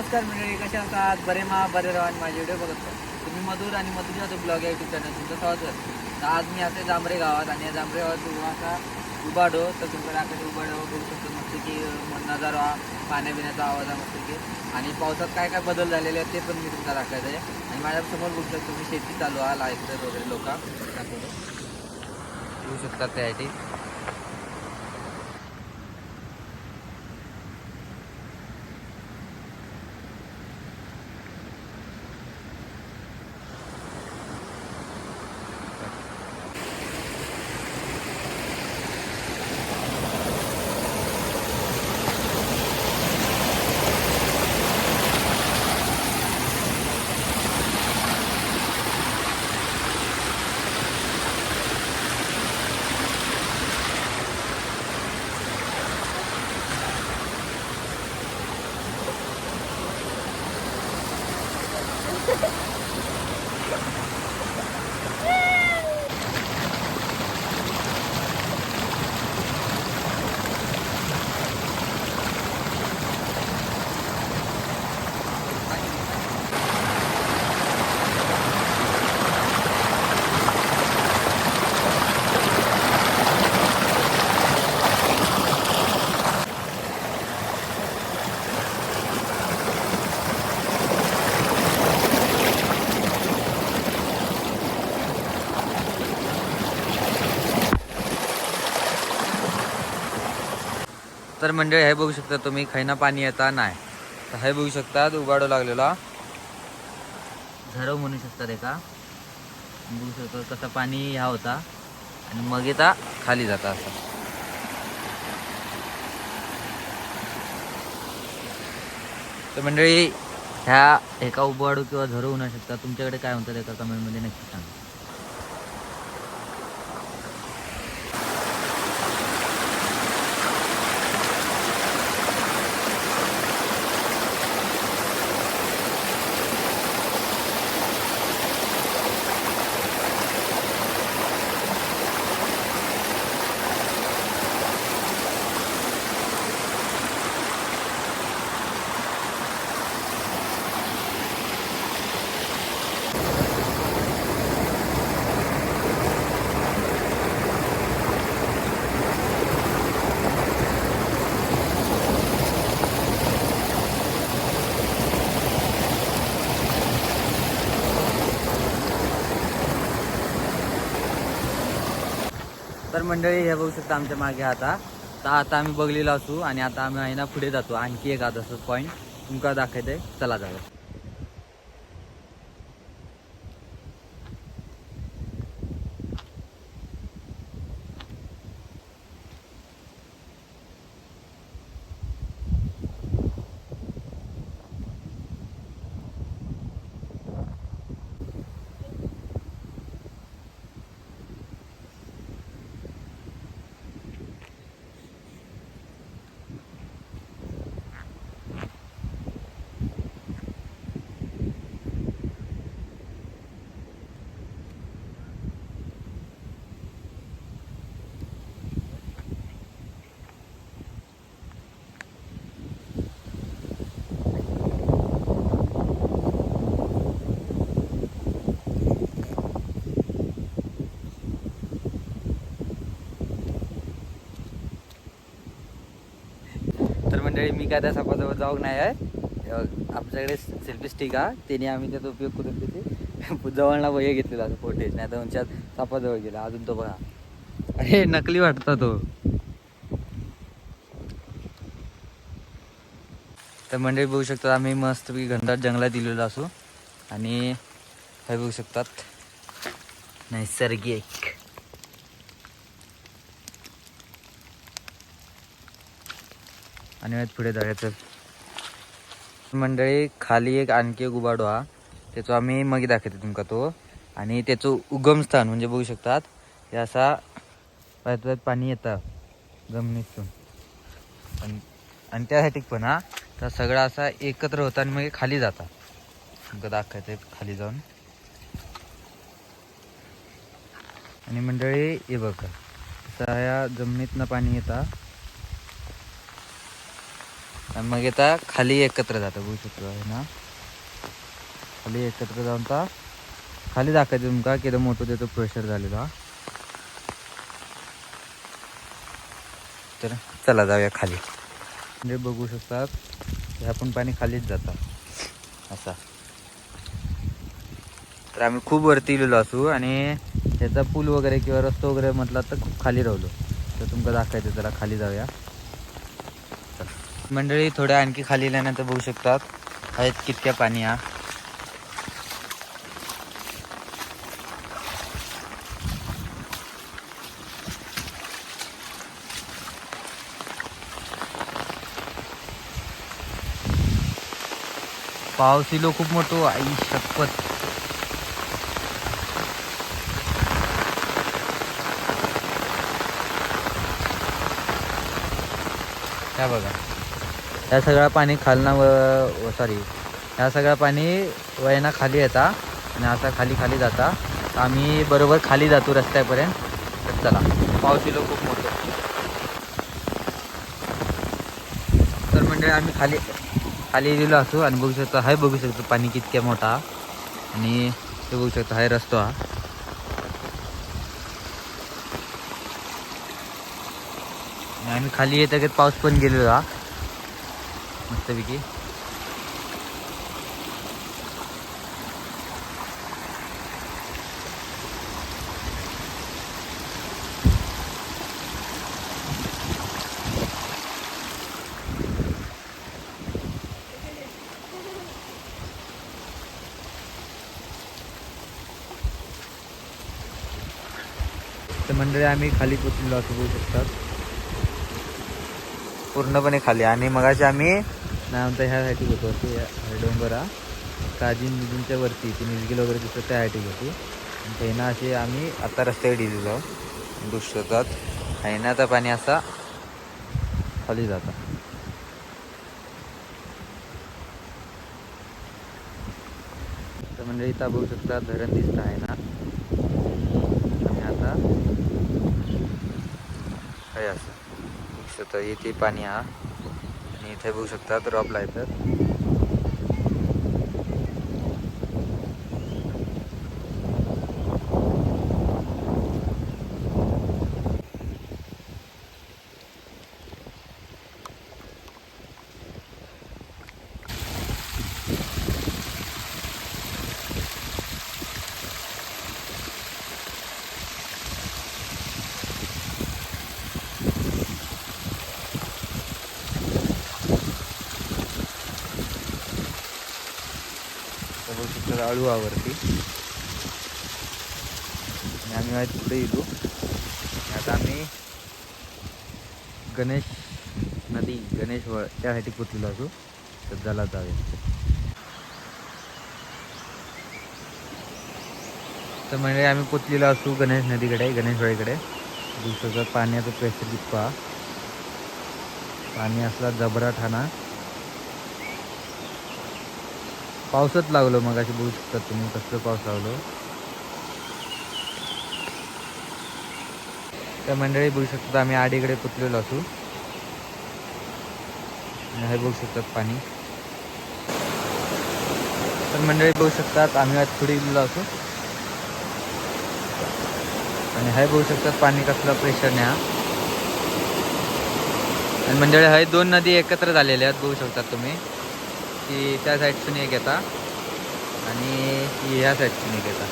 नमस्कार मंडळी कसे असतात बरे मा बरे राहा आणि माझे व्हिडिओ बघत तुम्ही मधुर आणि मधुर जातो ब्लॉग या युट्यूब चॅनल तुमचं स्वागत तर आज मी असे जांभरे गावात आणि या जांभरे गावात उभा उबाडो. तर तुमच्या आकडे उबाडो बघू शकतो मस्त की अं, नजारा पाण्यापिण्याचा आवाज आहे मस्त की. आणि पावसात काय काय बदल झालेले आहेत ते पण मी तुम्हाला दाखवायचं आहे आणि माझ्यासमोर बघू शकतो तुम्ही शेती चालू आहे लाइट वगैरे लोक. दाखवतो. शकतात त्यासाठी. तर मंडळी हे बघू शकता तुम्ही खैना पाणी येता नाही. तर हे बघू शकतात उबाडो लागलेला. झरव म्हणू शकतात एका बघू शकतो कसं पाणी ह्या होता. आणि मग येता खाली जाता असं. तर मंडळी ह्या एका उबाडू किंवा झरव होऊ शकता. तुमच्याकडे काय म्हणतात एका कमेंटमध्ये नक्की सांगा. तर मंडळी हे बघू शकता आमच्या मागे आता. तर आता आम्ही बघलेलो असू आणि आता आम्ही आहे ना पुढे जातो. आणखी एक आता पॉईंट तुमका दाखवते. चला जाऊ मंडळी मी काय त्या सापाजवळ जाऊ नाही आहे. आमच्याकडे सेल्फी स्टिक हा त्याने आम्ही त्याचा उपयोग करून तिथे जवळना वय घेतलेला असं फोटेज नाही तर उंच्यात सापाजवळ गेला अजून तो बघा. अरे नकली वाटता तो. तर मंडळी बघू शकतात आम्ही मस्तपैकी घनदाट जंगलात दिलेलो असू. आणि हे बघू शकतात नैसर्गिक. आणि मग पुढे जायचं मंडळी खाली एक आणखी एक उबाडो हा. त्याचो आम्ही मग दाखवते तुमका तो. आणि त्याचं उगमस्थान म्हणजे बघू शकतात हे असा परत परत पाणी येतं जमिनीतून आणि आणि त्यासाठी पण हा तर सगळा असा एकत्र होता आणि मग खाली जाता. तुमका दाखवायचं खाली जाऊन. आणि मंडळी हे बघा या जमिनीतनं पाणी येतं. आणि मग येता खाली एकत्र जातं बघू शकतो आहे ना. खाली एकत्र जाऊन ता खाली दाखवायचं तुमका किती मोठं त्याचं प्रेशर झालेला. तर चला जाऊया खाली. म्हणजे बघू शकतात ह्या पण पाणी खालीच जातात असा. तर आम्ही खूप वरती गेलेलो असू आणि त्याचा पूल वगैरे किंवा रस्तो वगैरे म्हटला तर खूप खाली राहिलो. तर तुमका दाखवायचं जरा खाली जाऊया. मंडळी थोड्या आणखी खाली गेल्यानंतर बघू शकतात. आहेत कितक्या पाणी हा पाऊस इलो खूप मोठो आई शपथ. काय बघा. ह्या सगळं पाणी खालना व सॉरी ह्या सगळं पाणी वयना खाली येता आणि असा खाली खाली जाता. आम्ही बरोबर खाली जातो रस्त्यापर्यंत. तर चला पाऊस इलो खूप मोठं तर म्हणजे आम्ही खाली खाली गेलो असू आणि बघू शकतो हाय बघू शकतो पाणी कितक्या मोठा. आणि ते बघू शकतो हाय रस्तो हा. आणि आम्ही खाली येत की पाऊस पण गेलेलो. हा मस्तपैकी. तर मंडळी आम्ही खाली पोचलेलो असं बघू शकतात. पूर्णपणे खाली. आणि मगाशी आम्ही नंतर ह्या हायटीक होतो ते डोंगरा काजीन बिजींच्या वरती ती निजगील वगैरे दिसतं त्या हायटीक होती. आणि असे आम्ही आता रस्त्यावर दिलेलो दुसरतात हैनाचं पाणी असा खाली जाता. तर म्हणजे इथं बघू शकता धरण दिसत आहे ना? आणि आता काय असं. दिसत शकता इथे पाणी हा. आणि इथे बघू शकता ड्रॉपला येतात बघू शकता आळू आवरती आणि आम्ही आज पुढे येतो. आता आम्ही गणेश नदी गणेश वळ त्यासाठी पोचलेलो असू. तर जला जाऊया. तर म्हणजे आम्ही पोचलेलो असू गणेश नदीकडे गणेशवाळीकडे दिवसाचं पाण्याचं प्रेशर पहा पाणी असला जबरा ठाणा पावसात लागलो मग अशी बघू शकता तुम्ही कसलं पाऊस लागलो. त्या मंडळी बघू शकतात आम्ही आडीकडे पुतलेलो असू. हे बघू शकतात पाणी. तर मंडळी बघू शकतात आम्ही आज थोडी गेलेलो असू. आणि हे बघू शकतात पाणी कसलं प्रेशर हा आणि मंडळी हे दोन नदी एकत्र झालेल्या आहेत बघू शकतात तुम्ही. ती त्या साईडसून एक येता आणि ह्या साईडसून एक येता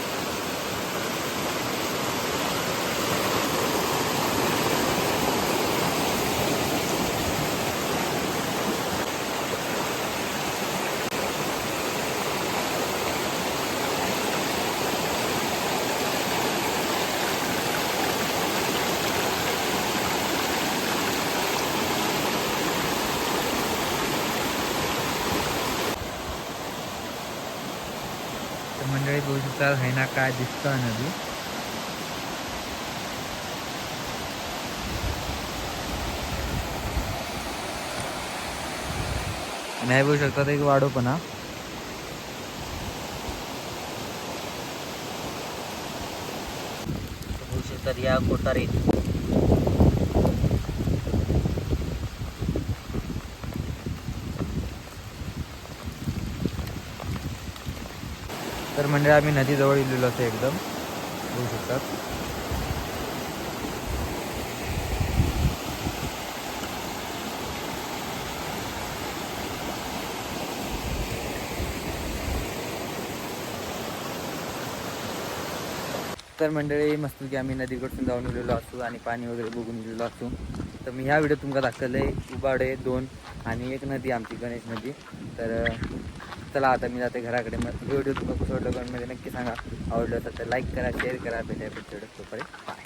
तर मंडळी आहे ना काय दिसतं नदी? नाही बघू शकतात एक वाढो पण बघू शकतात या कोठारीत तर म्हणजे आम्ही नदीजवळ इलेलो असं एकदम. बघू शकतात तर मंडळी की आम्ही नदीकडून जाऊन गेलेलो असू आणि पाणी वगैरे बघून गेलेलो असू. तर मी ह्या व्हिडिओ तुमका दाखवलं आहे उबाडे दोन आणि एक नदी आमची गणेश नदी. तर चला आता मी जाते घराकडे. मग व्हिडिओ तुम्हाला कसं वाटलं कमेंटमध्ये नक्की सांगा. आवडलं तर लाईक करा शेअर करा भेटायला भेटतो बाय